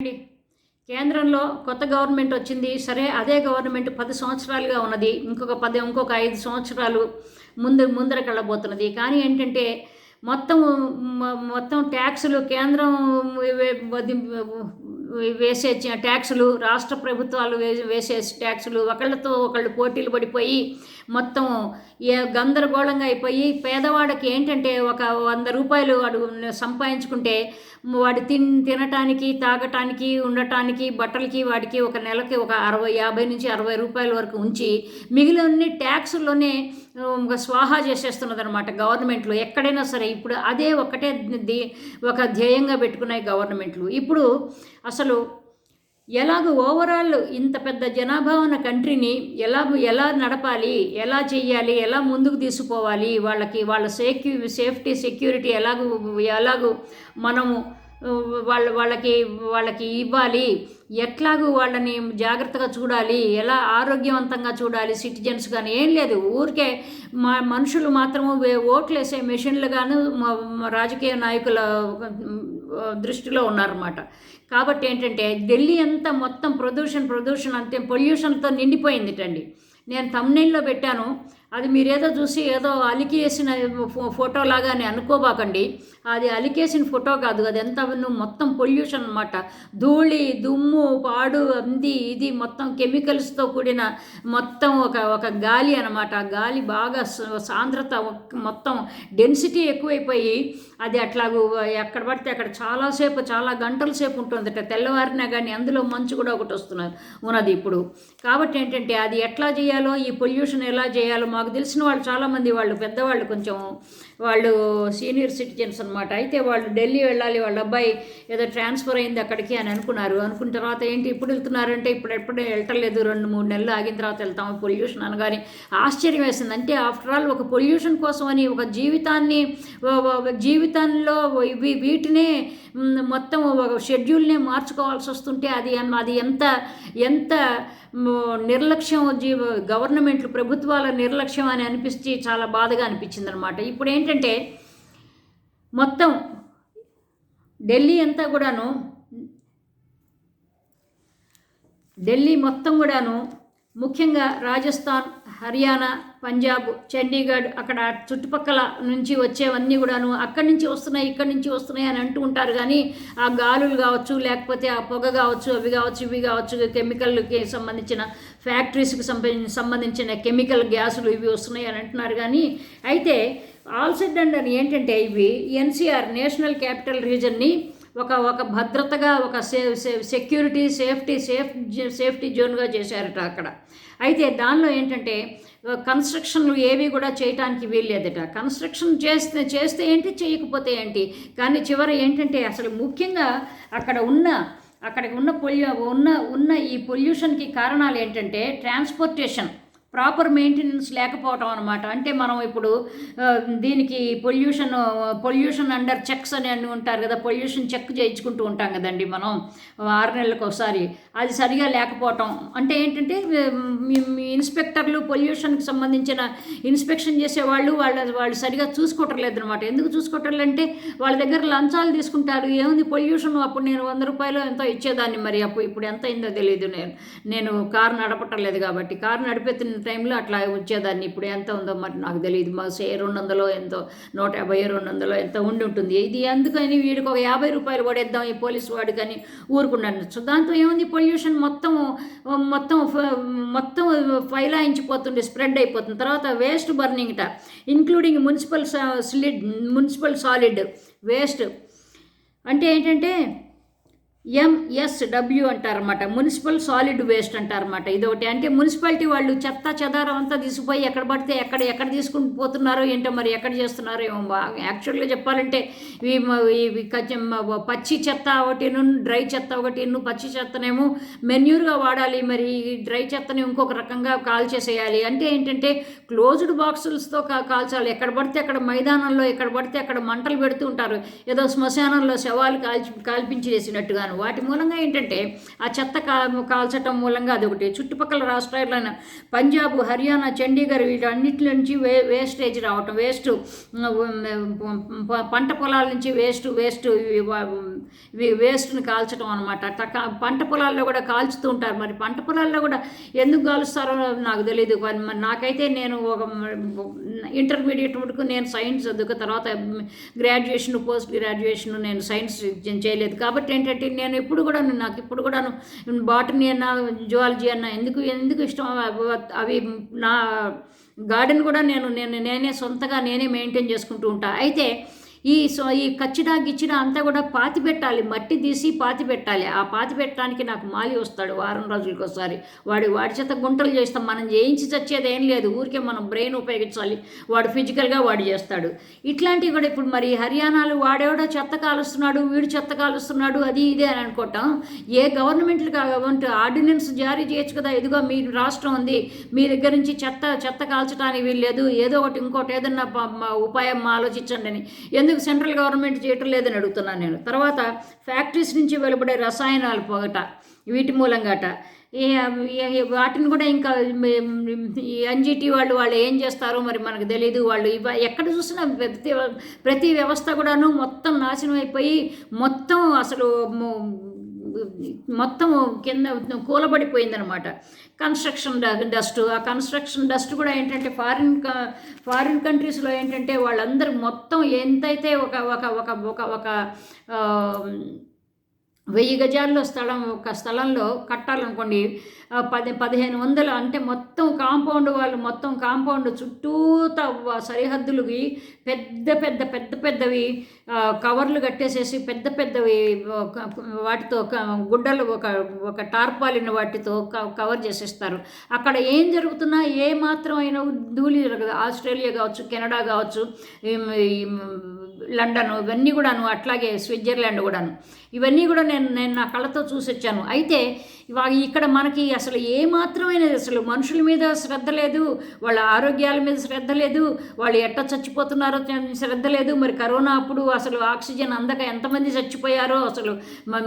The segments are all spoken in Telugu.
అండి. కేంద్రంలో కొత్త గవర్నమెంట్ వచ్చింది. సరే అదే గవర్నమెంట్ పది సంవత్సరాలుగా ఉన్నది. ఇంకొక పది ఇంకొక ఐదు సంవత్సరాలు ముందు ముందరకెళ్ళబోతున్నది. కానీ ఏంటంటే మొత్తం మొత్తం ట్యాక్సులు కేంద్రం వేసే ట్యాక్సులు రాష్ట్ర ప్రభుత్వాలు వే- వేసే ట్యాక్సులు ఒకళ్ళతో ఒకళ్ళు పోటీలు పడిపోయి మొత్తం ఏ గందరగోళంగా అయిపోయి పేదవాడికి ఏంటంటే ఒక వంద రూపాయలు వాడు సంపాదించుకుంటే వాడు తిన్ తినటానికి తాగటానికి ఉండటానికి బట్టలకి వాడికి ఒక నెలకి ఒక అరవై యాభై నుంచి అరవై రూపాయల వరకు ఉంచి మిగిలిన ట్యాక్సుల్లోనే స్వాహా చేసేస్తున్నది అనమాట గవర్నమెంట్లు. ఎక్కడైనా సరే ఇప్పుడు అదే ఒకటే ఒక ధ్యేయంగా పెట్టుకున్నాయి గవర్నమెంట్లు. ఇప్పుడు అసలు ఎలాగ ఓవరాల్ ఇంత పెద్ద జనాభా ఉన్న కంట్రీని ఎలా ఎలా నడపాలి ఎలా చేయాలి ఎలా ముందుకు తీసుకుపోవాలి వాళ్ళకి వాళ్ళ సెక్యూ సేఫ్టీ సెక్యూరిటీ ఎలాగూ ఎలాగూ మనము వాళ్ళ వాళ్ళకి వాళ్ళకి ఇవ్వాలి. ఎట్లాగూ వాళ్ళని జాగ్రత్తగా చూడాలి. ఎలా ఆరోగ్యవంతంగా చూడాలి సిటిజన్స్ కానీ ఏం లేదు. ఊరికే మా మనుషులు మాత్రము ఓట్లేసే మెషిన్లు గాను రాజకీయ నాయకుల దృష్టిలో ఉన్నారన్నమాట. కాబట్టి ఏంటంటే ఢిల్లీ అంతా మొత్తం ప్రదూషణ ప్రదూషణ అంతే. పొల్యూషన్తో నిండిపోయిందిటండి. నేను తమ్నైల్లో పెట్టాను. అది మీరేదో చూసి ఏదో అలికేసిన ఫో- ఫోటో లాగా అని అనుకోబాకండి. అది అలికేసిన ఫోటో కాదు అది ఎంత మొత్తం పొల్యూషన్ అన్నమాట. ధూళి దుమ్ము పాడు అంది ఇది మొత్తం కెమికల్స్తో కూడిన మొత్తం ఒక ఒక గాలి అనమాట గాలి బాగా సాంద్రత మొత్తం డెన్సిటీ ఎక్కువైపోయి అది అట్లా ఎక్కడ పడితే అక్కడ చాలాసేపు చాలా గంటల సేపు ఉంటుందట. తెల్లవారినా కానీ అందులో మంచు కూడా ఒకటి వస్తున్నారు. ఉన్నది ఇప్పుడు. కాబట్టి ఏంటంటే అది ఎట్లా చేయాలో ఈ పొల్యూషన్ ఎలా చేయాలో మాకు తెలిసిన వాళ్ళు చాలామంది వాళ్ళు పెద్దవాళ్ళు కొంచెం వాళ్ళు సీనియర్ సిటిజన్స్ అనమాట అయితే వాళ్ళు ఢిల్లీ వెళ్ళాలి వాళ్ళ అబ్బాయి ఏదో ట్రాన్స్ఫర్ అయింది అక్కడికి అని అనుకున్నారు. అనుకున్న తర్వాత ఏంటి ఇప్పుడు వెళ్తున్నారంటే ఇప్పుడు ఎప్పుడే వెళ్ళలేదు రెండు మూడు నెలలు ఆగిన తర్వాత వెళ్తాము. పొల్యూషన్ అనగానే ఆశ్చర్యం వేసింది. అంటే ఆఫ్టర్ ఆల్ ఒక పొల్యూషన్ కోసం అని ఒక జీవితాన్ని జీవితంలో ఇవి వీటినే మొత్తం ఒక షెడ్యూల్నే మార్చుకోవాల్సి వస్తుంటే అది అది ఎంత ఎంత నిర్లక్ష్యం జీవ గవర్నమెంట్లు ప్రభుత్వాల నిర్లక్ష్యం అని అనిపిస్తే చాలా బాధగా అనిపించింది అనమాట ఇప్పుడు ఏంటంటే మొత్తం ఢిల్లీ అంతా కూడాను ఢిల్లీ మొత్తం కూడాను ముఖ్యంగా రాజస్థాన్ హర్యానా పంజాబ్ చండీగఢ్ అక్కడ చుట్టుపక్కల నుంచి వచ్చేవన్నీ కూడాను అక్కడి నుంచి వస్తున్నాయి ఇక్కడి నుంచి వస్తున్నాయి అని అంటూ ఉంటారు. కానీ ఆ గాలులు కావచ్చు లేకపోతే ఆ పొగ కావచ్చు అవి కావచ్చు ఇవి కావచ్చు కెమికల్కి సంబంధించిన ఫ్యాక్టరీస్కి సంబంధించిన సంబంధించిన కెమికల్ గ్యాసులు ఇవి వస్తున్నాయి అని అంటున్నారు. కానీ అయితే ఆల్సెడ్ అండ్ అని ఏంటంటే ఇవి ఎన్సీఆర్ నేషనల్ క్యాపిటల్ రీజన్ని ఒక ఒక భద్రతగా ఒక సే సే- సెక్యూరిటీ సేఫ్టీ సేఫ్ సేఫ్టీ జోన్గా చేశారట అక్కడ. అయితే దానిలో ఏంటంటే కన్స్ట్రక్షన్లు ఏవి కూడా చేయటానికి వీల్లేదట. కన్స్ట్రక్షన్ చేస్తే చేస్తే ఏంటి చేయకపోతే ఏంటి? కానీ చివర ఏంటంటే అసలు ముఖ్యంగా అక్కడ ఉన్న అక్కడికి ఉన్న పొల్యూ ఉన్న ఉన్న ఈ పొల్యూషన్కి కారణాలు ఏంటంటే ట్రాన్స్పోర్టేషన్ ప్రాపర్ మెయింటెనెన్స్ లేకపోవటం అనమాట అంటే మనం ఇప్పుడు దీనికి పొల్యూషన్ పొల్యూషన్ అండర్ చెక్స్ అని అని ఉంటారు కదా పొల్యూషన్ చెక్ చేయించుకుంటూ ఉంటాం కదండి మనం ఆరు నెలలకు ఒకసారి. అది సరిగా లేకపోవటం. అంటే ఏంటంటే మీ మీ ఇన్స్పెక్టర్లు పొల్యూషన్కి సంబంధించిన ఇన్స్పెక్షన్ చేసేవాళ్ళు వాళ్ళ వాళ్ళు సరిగా చూసుకోవటం లేదనమాట ఎందుకు చూసుకోవటం అంటే వాళ్ళ దగ్గర లంచాలు తీసుకుంటారు. ఏముంది పొల్యూషన్ అప్పుడు నేను వంద రూపాయలు ఎంతో ఇచ్చేదాన్ని మరి. అప్పుడు ఇప్పుడు ఎంత అయిందో తెలియదు నేను. నేను కారు నడపటం లేదు కాబట్టి. కారు నడిపేతున్న టైంలో అట్లా వచ్చేదాన్ని. ఇప్పుడు ఎంత ఉందో మరి నాకు తెలియదు మా సే రెండు వందలో ఎంతో నూట యాభై రెండు వందలో ఎంత ఉండి ఉంటుంది. ఇది ఎందుకని వీడికి ఒక యాభై రూపాయలు పడేద్దాం ఈ పోలీసు కానీ ఊరుకున్నాను. సో దాంతో ఏముంది? పొల్యూషన్ మొత్తం మొత్తం ఫ- మొత్తం ఫైలాయించిపోతుంది స్ప్రెడ్ అయిపోతుంది. తర్వాత waste బర్నింగ్ట including municipal solid municipal solid waste. అంటే ఏంటంటే ఎంఎస్డబ్ల్యూ అంటారన్నమాట. మున్సిపల్ సాలిడ్ వేస్ట్ అంటారన్నమాట. ఇదొకటి. అంటే మున్సిపాలిటీ వాళ్ళు చెత్త చెదారం అంతా తీసుకుపోయి ఎక్కడ పడితే ఎక్కడ ఎక్కడ తీసుకుని పోతున్నారో ఏంటో మరి ఎక్కడ చేస్తున్నారో ఏమో యాక్చువల్గా చెప్పాలంటే ఇవి పచ్చి చెత్త ఒకటిను డ్రై చెత్త ఒకటిను పచ్చి చెత్తనేమో మెన్యూర్గా వాడాలి. మరి ఈ డ్రై చెత్తని ఇంకొక రకంగా కాల్ చేసేయాలి అంటే ఏంటంటే క్లోజ్డ్ బాక్సులతో కాల్చాలి. ఎక్కడ పడితే అక్కడ మైదానంలో ఎక్కడ పడితే అక్కడ మంటలు పెడుతూ ఉంటారు. ఏదో శ్మశానంలో శవాలు కాల్చి కాల్పించి వేసినట్టుగాను. వాటి మూలంగా ఏంటంటే ఆ చెత్త కా కాల్చటం మూలంగా అదొకటి. చుట్టుపక్కల రాష్ట్రాలైన పంజాబ్ హర్యానా చండీగఢ్ వీటన్నిటి నుంచి వే వేస్టేజ్ రావటం. వేస్ట్ పంట పొలాల నుంచి వేస్ట్ వేస్ట్ వేస్ట్ని కాల్చడం అనమాట పంట పొలాల్లో కూడా కాల్చుతూ ఉంటారు. మరి పంట పొలాల్లో కూడా ఎందుకు కాలుస్తారో నాకు తెలియదు మరి నాకైతే నేను ఒక ఇంటర్మీడియట్ వరకు నేను సైన్స్ చదువుకు తర్వాత గ్రాడ్యుయేషన్ పోస్ట్ గ్రాడ్యుయేషన్ నేను సైన్స్ చేయలేదు. కాబట్టి ఏంటంటే నేను నేను ఎప్పుడు కూడా నాకు ఇప్పుడు కూడా బాటనీ అన్న జువాలజీ అన్న ఎందుకు ఎందుకు ఇష్టం? అవి- అవి నా గార్డెన్ కూడా నేను నేను నేనే సొంతగా నేనే మెయింటైన్ చేసుకుంటూ ఉంటా. అయితే ఈ సో ఈ కచ్చిడా గిచ్చిడా అంతా కూడా పాతి పెట్టాలి. మట్టి తీసి పాతి పెట్టాలి. ఆ పాతి పెట్టడానికి నాకు మాలి వస్తాడు వారం రోజులకి ఒకసారి. వాడి వాడి చేత గుంటలు చేస్తాం. మనం చేయించి చచ్చేది ఏం లేదు. ఊరికే మనం బ్రెయిన్ ఉపయోగించాలి. వాడు ఫిజికల్గా వాడు చేస్తాడు. ఇట్లాంటివి కూడా ఇప్పుడు మరి హర్యానాలు వాడేవాడో చెత్త కాలుస్తున్నాడు వీడు చెత్త కాలుస్తున్నాడు అది ఇదే అని అనుకోవటం. ఏ గవర్నమెంట్లు కావంటే ఆర్డినెన్స్ జారీ చేయొచ్చు కదా. ఇదిగో మీ రాష్ట్రం ఉంది. మీ దగ్గర నుంచి చెత్త చెత్త కాల్చడానికి వీల్లేదు. ఏదో ఒకటి ఇంకోటి ఏదన్నా ఉపాయం ఆలోచించండి అని. ఎందుకు సెంట్రల్ గవర్నమెంట్ చేయటం లేదని అడుగుతున్నాను నేను. తర్వాత ఫ్యాక్టరీస్ నుంచి వెలువడే రసాయనాలు పొగట వీటి మూలంగాట. వాటిని కూడా ఇంకా ఎన్జిటి వాళ్ళు వాళ్ళు ఏం చేస్తారో మరి మనకు తెలియదు వాళ్ళు ఇవ ఎక్కడ చూసినా ప్రతి ప్రతి వ్యవస్థ కూడాను మొత్తం నాశనం అయిపోయి మొత్తం అసలు మొత్తం కింద కూలబడిపోయిందనమాట. కన్స్ట్రక్షన్ డస్ట్ ఆ కన్స్ట్రక్షన్ డస్ట్ కూడా ఏంటంటే ఫారిన్ ఫారిన్ కంట్రీస్లో ఏంటంటే వాళ్ళందరూ మొత్తం ఎంతైతే ఒక ఒక ఒక ఒక ఒక వెయ్యి గజాల్లో స్థలం ఒక స్థలంలో కట్టాలనుకోండి పది పదిహేను వందలు అంటే మొత్తం కాంపౌండ్ వాళ్ళు మొత్తం కాంపౌండ్ చుట్టూత సరిహద్దులకి పెద్ద పెద్ద పెద్ద పెద్దవి కవర్లు కట్టేసేసి పెద్ద పెద్దవి వాటితో గుడ్డలు ఒక ఒక టార్పాలిన వాటితో కవర్ చేసేస్తారు. అక్కడ ఏం జరుగుతున్నా ఏ మాత్రం అయినా ధూళి జరగదు. ఆస్ట్రేలియా కావచ్చు కెనడా కావచ్చు లండన్ ఇవన్నీ కూడాను అట్లాగే స్విట్జర్లాండ్ కూడాను. ఇవన్నీ కూడా నేను నేను నా కళ్ళతో చూసి వచ్చాను అయితే ఇవా- ఇక్కడ మనకి అసలు ఏ మాత్రమైనది అసలు మనుషుల మీద శ్రద్ధ లేదు వాళ్ళ ఆరోగ్యాల మీద శ్రద్ధ లేదు వాళ్ళు ఎట్ట చచ్చిపోతున్నారో శ్రద్ధ లేదు. మరి కరోనా అప్పుడు అసలు ఆక్సిజన్ అందక ఎంతమంది చచ్చిపోయారో అసలు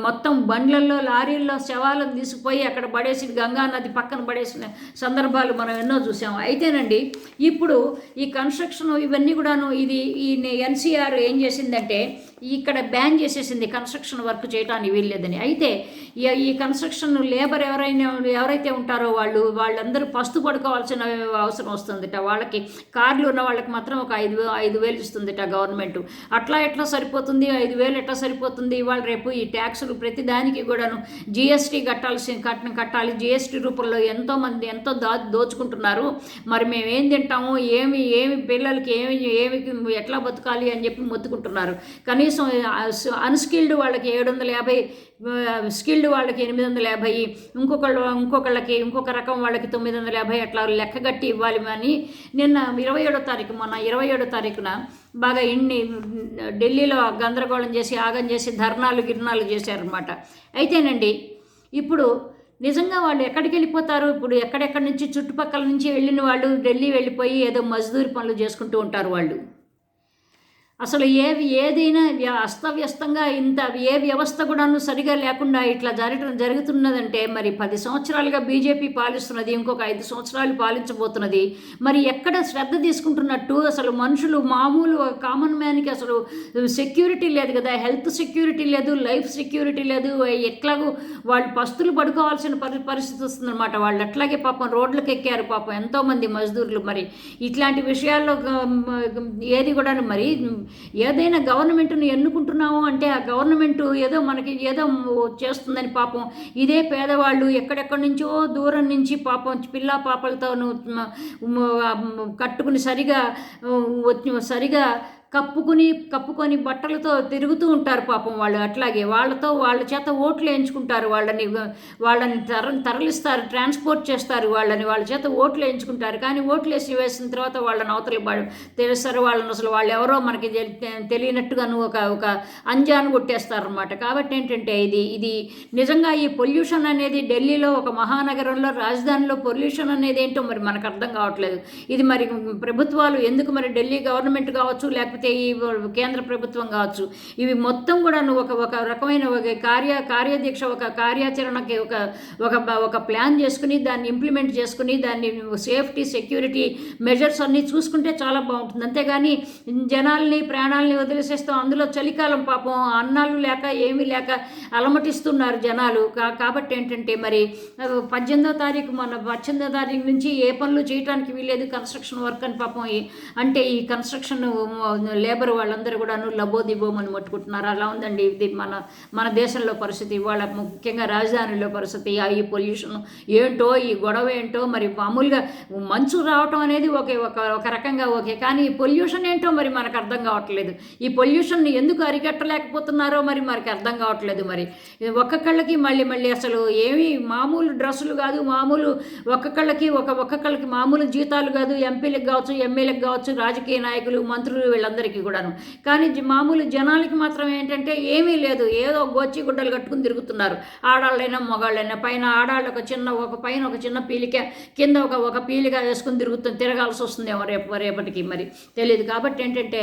మొత్తం బండ్లల్లో లారీల్లో శవాలను తీసుకుపోయి అక్కడ పడేసి గంగా నది పక్కన పడేసిన సందర్భాలు మనం ఎన్నో చూసాము అయితేనండి ఇప్పుడు ఈ కన్స్ట్రక్షన్ ఇవన్నీ కూడాను ఇది ఈ ఎన్సీఆర్ ఏం చేసిందంటే ఇక్కడ బ్యాన్ చేసేసింది కన్స్ట్రక్షన్ వర్క్ చేయడానికి వీల్లేదని. అయితే ఈ- కన్స్ట్రక్షన్ లేబర్ ఎవరైనా ఎవరైతే ఉంటారో వాళ్ళు వాళ్ళందరూ పస్తు పడుకోవాల్సిన అవసరం వస్తుందిట. వాళ్ళకి కార్లు ఉన్న వాళ్ళకి మాత్రం ఒక ఐదు ఐదు వేలు ఇస్తుందిట గవర్నమెంట్ అట్లా ఎట్లా సరిపోతుంది? ఐదు వేలు ఎట్లా సరిపోతుంది? ఇవాళ రేపు ఈ ట్యాక్సులు ప్రతి దానికి కూడాను జిఎస్టీ కట్టాల్సి కట్టిన కట్టాలి. జిఎస్టీ రూపంలో ఎంతోమంది ఎంతో దా దోచుకుంటున్నారు. మరి మేము ఏం తింటాము? ఏమి ఏమి పిల్లలకి ఏమి ఏమి ఎట్లా బతకాలి అని చెప్పి మొత్తుకుంటున్నారు. కనీసం అన్స్కిల్డ్ వాళ్ళకి ఏడు వందల యాభై స్కిల్డ్ వాళ్ళకి ఎనిమిది వందల యాభై ఇంకొకళ్ళు ఇంకొకళ్ళకి ఇంకొక రకం వాళ్ళకి తొమ్మిది వందల యాభై అట్లా లెక్కగట్టి ఇవ్వాలి అని నిన్న ఇరవై ఏడో తారీఖు మొన్న ఇరవై ఏడో తారీఖున బాగా ఇన్ని ఢిల్లీలో గందరగోళం చేసి ఆగం చేసి ధర్నాలు గిర్నాలు చేశారనమాట అయితేనండి ఇప్పుడు నిజంగా వాళ్ళు ఎక్కడికి వెళ్ళిపోతారు? ఇప్పుడు ఎక్కడెక్కడి నుంచి చుట్టుపక్కల నుంచి వెళ్ళిన వాళ్ళు ఢిల్లీ వెళ్ళిపోయి ఏదో మజ్దూరి పనులు చేసుకుంటూ ఉంటారు వాళ్ళు. అసలు ఏవి ఏదైనా అస్తవ్యస్తంగా ఇంత ఏ వ్యవస్థ కూడాను సరిగా లేకుండా ఇట్లా జరగడం జరుగుతున్నదంటే మరి పది సంవత్సరాలుగా బీజేపీ పాలిస్తున్నది ఇంకొక ఐదు సంవత్సరాలు పాలించబోతున్నది. మరి ఎక్కడ శ్రద్ధ తీసుకుంటున్నట్టు అసలు మనుషులు మామూలు కామన్ మ్యాన్కి అసలు సెక్యూరిటీ లేదు కదా. హెల్త్ సెక్యూరిటీ లేదు లైఫ్ సెక్యూరిటీ లేదు. ఎట్లాగూ వాళ్ళు పస్తులు పడుకోవాల్సిన పరి పరిస్థితి వస్తుందన్నమాట. వాళ్ళు అట్లాగే పాపం రోడ్లకు ఎక్కారు పాపం ఎంతోమంది మజ్దూర్లు. మరి ఇట్లాంటి విషయాల్లో ఏది కూడా మరి ఏదైనా గవర్నమెంట్ని ఎన్నుకుంటున్నాము అంటే ఆ గవర్నమెంట్ ఏదో మనకి ఏదో చేస్తుందని పాపం. ఇదే పేదవాళ్ళు ఎక్కడెక్కడి నుంచో దూరం నుంచి పాపం పిల్ల పాపలతో కట్టుకుని సరిగా వచ్చి- సరిగా కప్పుకుని కప్పుకొని బట్టలతో తిరుగుతూ ఉంటారు పాపం వాళ్ళు. అట్లాగే వాళ్ళతో వాళ్ళ చేత ఓట్లు వేయించుకుంటారు. వాళ్ళని వాళ్ళని తర తరలిస్తారు ట్రాన్స్పోర్ట్ చేస్తారు వాళ్ళని. వాళ్ళ చేత ఓట్లు వేయించుకుంటారు. కానీ ఓట్లు వేసి వేసిన తర్వాత వాళ్ళని అవతలి తెలుస్తారు. వాళ్ళని అసలు వాళ్ళు ఎవరో మనకి తెలి- తెలియనట్టుగాను ఒక ఒక అంజాను కొట్టేస్తారనమాట కాబట్టి ఏంటంటే ఇది ఇది నిజంగా ఈ పొల్యూషన్ అనేది ఢిల్లీలో ఒక మహానగరంలో రాజధానిలో పొల్యూషన్ అనేది ఏంటో మరి మనకు అర్థం కావట్లేదు. ఇది మరి ప్రభుత్వాలు ఎందుకు మరి ఢిల్లీ గవర్నమెంట్ కావచ్చు లేకపోతే లేకపోతే ఈ కేంద్ర ప్రభుత్వం కావచ్చు. ఇవి మొత్తం కూడా నువ్వు ఒక ఒక రకమైన ఒక కార్య కార్యదీక్ష ఒక కార్యాచరణకి ఒక ఒక ఒక ప్లాన్ చేసుకుని దాన్ని ఇంప్లిమెంట్ చేసుకుని దాన్ని సేఫ్టీ సెక్యూరిటీ మెజర్స్ అన్నీ చూసుకుంటే చాలా బాగుంటుంది. అంతేగాని జనాల్ని ప్రాణాలని వదిలేసేస్తాం. అందులో చలికాలం పాపం అన్నాలు లేక ఏమీ లేక అలమటిస్తున్నారు జనాలు. కాబట్టి ఏంటంటే మరి పద్దెనిమిదో తారీఖు మన పద్దెనిమిదో తారీఖు నుంచి ఏ పనులు చేయడానికి వీలేదు కన్స్ట్రక్షన్ వర్క్ అని పాపం అంటే ఈ కన్స్ట్రక్షన్ లేబర్ వాళ్ళందరూ కూడాను లబోదిబోమని పట్టుకుంటున్నారు అలా ఉందండి ఇది మన మన దేశంలో పరిస్థితి. ఇవాళ ముఖ్యంగా రాజధానిలో పరిస్థితి. ఆ ఈ పొల్యూషన్ ఏంటో ఈ గొడవ ఏంటో మరి మామూలుగా మంచు రావటం అనేది ఒకే ఒక ఒక రకంగా ఓకే కానీ ఈ పొల్యూషన్ ఏంటో మరి మనకు అర్థం కావట్లేదు. ఈ పొల్యూషన్ ఎందుకు అరికట్టలేకపోతున్నారో మరి మనకి అర్థం కావట్లేదు మరి. ఇది ఒక్కొక్కళ్ళకి మళ్ళీ మళ్ళీ అసలు ఏమి మామూలు డ్రెస్సులు కాదు. మామూలు ఒక్కొక్కళ్ళకి ఒక ఒక్కొక్కళ్ళకి మామూలు జీతాలు కాదు. ఎంపీలకు కావచ్చు ఎమ్మెల్యేలకు కావచ్చు రాజకీయ నాయకులు మంత్రులు వీళ్ళందరికీ కూడాను. కానీ మామూలు జనాలకి మాత్రం ఏంటంటే ఏమీ లేదు. ఏదో గోచి గుడ్డలు కట్టుకుని తిరుగుతున్నారు. ఆడాళ్ళైనా మగాళ్ళైనా పైన ఆడాళ్ళు ఒక చిన్న ఒక పైన ఒక చిన్న పీలిక కింద ఒక ఒక పీలిక వేసుకుని తిరుగుతుంది తిరగాల్సి వస్తుందేమో రేపు రేపటికి మరి. తెలియదు కాబట్టి ఏంటంటే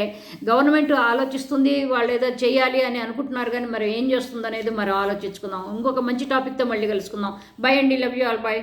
గవర్నమెంట్ ఆలోచిస్తుంది వాళ్ళు ఏదో చేయాలి అని అనుకుంటున్నారు కానీ మరి ఏం చేస్తుంది అనేది మరి ఆలోచించుకుందాం. ఇంకొక మంచి టాపిక్తో మళ్ళీ కలుసుకుందాం. బై అండి. Love you all by